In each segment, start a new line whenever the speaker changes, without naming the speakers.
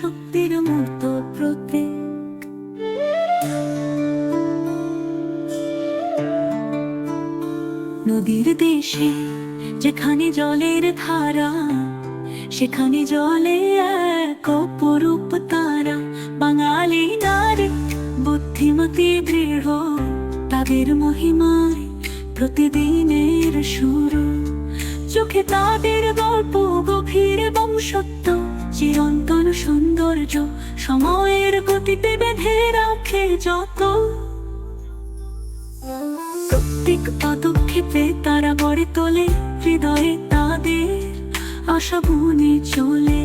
শক্তির মতো প্রতীক। নদীর দেশে যেখানে জলের ধারা, সেখানে জলে এক অপরূপ তারা। বাঙালি নারী বুদ্ধিমতী দৃঢ়, তাদের মহিমায় প্রতিদিনের শুরু। চোখে তাদের গল্প, গভীর বংশত্ব চিরন্তন সৌন্দর্য সময়ের গতিতে বেঁধে রাখে যত। প্রত্যেক পদক্ষেপে তারা গড়ে তোলে হৃদয়ে তাদের আশা বুনে চলে।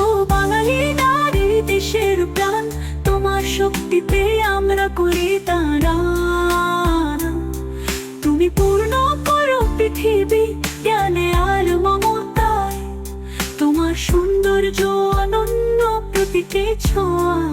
ও বাঙালি নারী, দেশের প্রাণ, তোমার শক্তিতে আমরা করি তারা তুমি পূর্ণ করো পৃথিবী তোমার সৌন্দর্য অনন্য প্রতিটি ছোঁয়ায়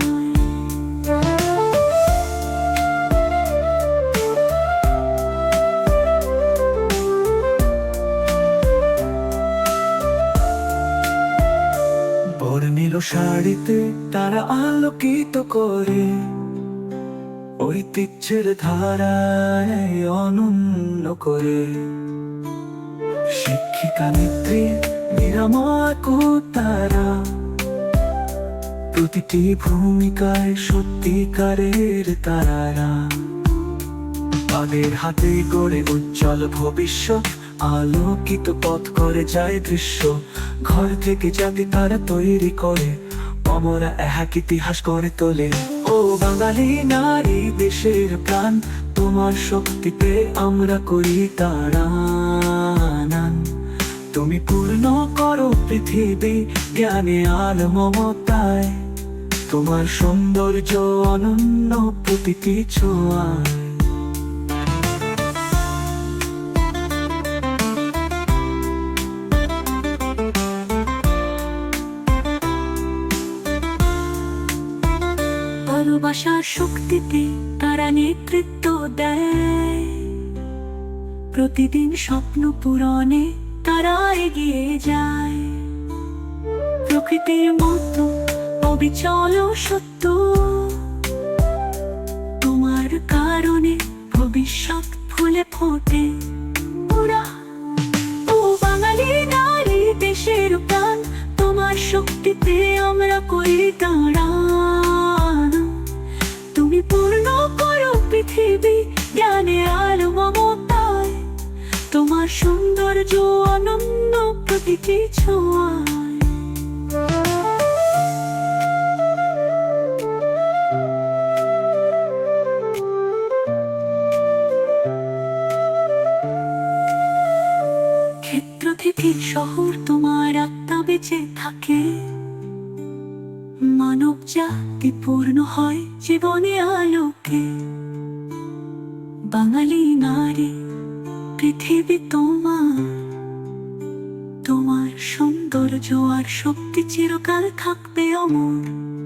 বর্ণিল শাড়িতে তারা আলোকিত করে, ঐতিহ্যের ধারায় অনন্য করে। শিক্ষিকা নেত্রী নিরাময় তারা প্রতিটি ভূমিকায় সত্যিকারের তারারা। তাদের হাতে গড়ে উজ্জ্বল ভবিষ্যৎ আলোকিত পথ করে যায় দৃশ্য। ঘর থেকে জাতি তারা তৈরি করে, অমরা এক ইতিহাস করে তোলে। ও বাঙালি নারী, দেশের প্রাণ, তোমার শক্তিতে আমরা করি তারা। তুমি পূর্ণ করো পৃথিবী জ্ঞানে আর মমতায়। তোমার সৌন্দর্য অনন্য প্রতিটি ছোঁয়ায়।
ভালোবাসার শক্তিতে তারা নেতৃত্ব দেয়। প্রতিদিন স্বপ্ন পূরণে তারা এগিয়ে যায়। প্রকৃতির মতো অবিচল সত্য। তোমার কারণে ভবিষ্যৎ ফুলে ফোটে। ওরা, ও বাঙালি নারী দেশের প্রাণ, তোমার শক্তিতে আমরা করি দাঁড়ান। তুমি পূর্ণ করো পৃথিবী, জ্ঞানে থেকে শহর তোমার আত্মা বেঁচে থাকে। মানব জাতি পূর্ণ হয় জীবনে আলোকে। বাঙালি নারী, পৃথিবী তোমার সৌন্দর্য আর শক্তি চিরকাল থাকবে অমর।